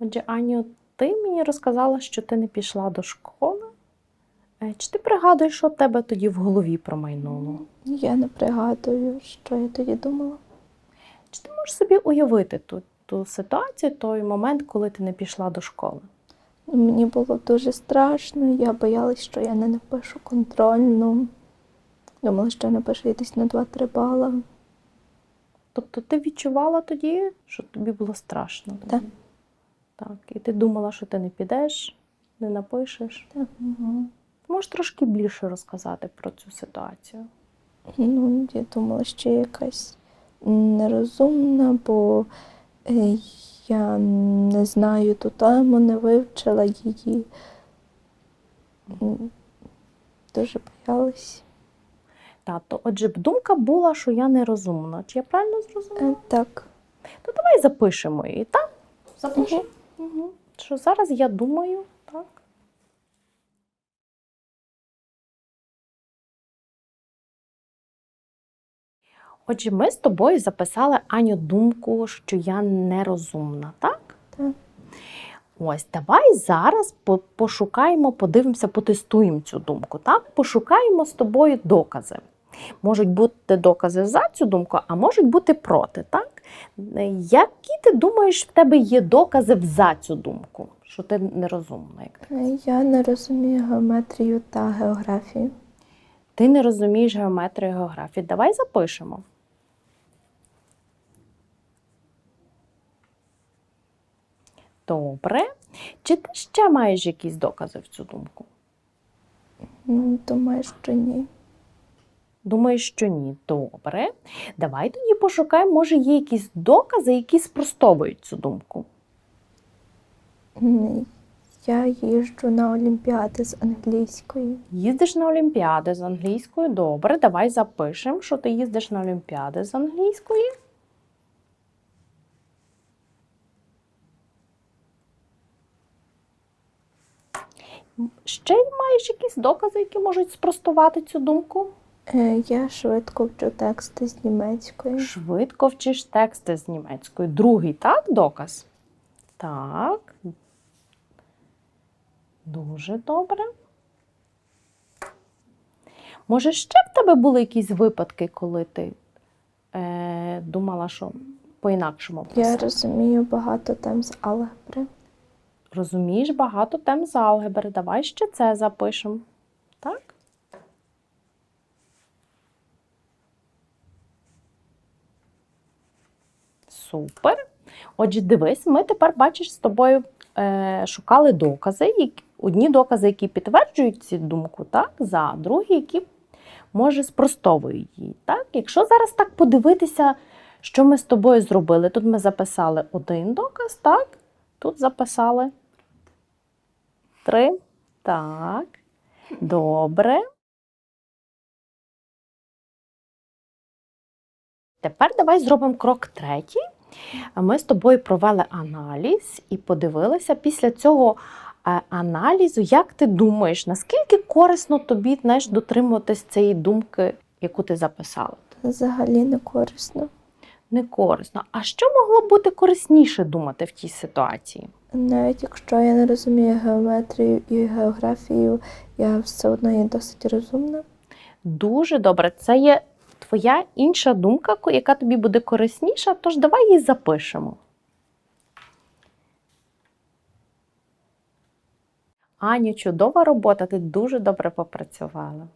Отже, Аню, ти мені розказала, що ти не пішла до школи. Е, Чи ти пригадуєш, що тебе тоді в голові промайнуло? Я не пригадую, що я тоді думала. Чи ти можеш собі уявити ту, ту ситуацію, той момент, коли ти не пішла до школи? Мені було дуже страшно, я боялась, що я не напишу контрольну. Думала, що я напишу десь на 2-3 бала. Тобто ти відчувала тоді, що тобі було страшно? Так. Так. І ти думала, що ти не підеш, не напишеш. Так. Угу. Можеш трошки більше розказати про цю ситуацію? Ну, я думала, що я якась нерозумна, бо е, я не знаю ту тему, не вивчила її. Дуже боялась. Так, то отже, думка була, що я нерозумна. Чи я правильно зрозуміла? Е, Так. То давай запишемо її, так? Запишемо. Угу. Що зараз я думаю, так? Отже, ми з тобою записали Аню думку, що я нерозумна, так? Так. Ось, давай зараз пошукаємо, подивимося, потестуємо цю думку. Так? Пошукаємо з тобою докази. Можуть бути докази за цю думку, а можуть бути проти. Так? Які ти думаєш, в тебе є докази за цю думку, що ти нерозумна? Як ти? Е, Я не розумію геометрію та географію. ти не розумієш геометрію географії. Давай запишемо. Добре. Чи ти ще маєш якісь докази в цю думку? Ну, Думаю, що ні. Думаєш, що ні. Добре. Давай тоді пошукаємо, може, є якісь докази, які спростовують цю думку. Я їжджу на олімпіади з англійської. Їздиш на олімпіади з англійською. Добре, давай запишемо, що ти їздиш на олімпіади з англійської. Ще й маєш якісь докази, які можуть спростувати цю думку? Е, Я швидко вчу тексти з німецької. Швидко вчиш тексти з німецької. Другий, так, доказ? Так. Дуже добре. Може, ще в тебе були якісь випадки, коли ти е, думала, що по-інакшому Я розумію багато тем з алгебри. Розумієш багато тем з алгебри. Давай ще це запишемо. Так? Супер. Отже, дивись, ми тепер бачиш з тобою е, шукали докази. які- Одні докази, які підтверджують цю думку, так, за, другі, які може спростовують її. Так? Якщо зараз так подивитися, що ми з тобою зробили, тут ми записали один доказ, так? Тут записали три. Так. Добре. Тепер давай зробимо крок третій. Ми з тобою провели аналіз і подивилися після цього е, аналізу, як ти думаєш, наскільки корисно тобі знаєш, дотримуватись цієї думки, яку ти записала? Взагалі не корисно. Не корисно. А що могло бути корисніше думати в тій ситуації? Навіть якщо я не розумію геометрію і географію, я все одно є досить розумна. Дуже добре. Це є твоя інша думка, яка тобі буде корисніша, тож давай її запишемо. Аню, чудова робота, ти дуже добре попрацювала.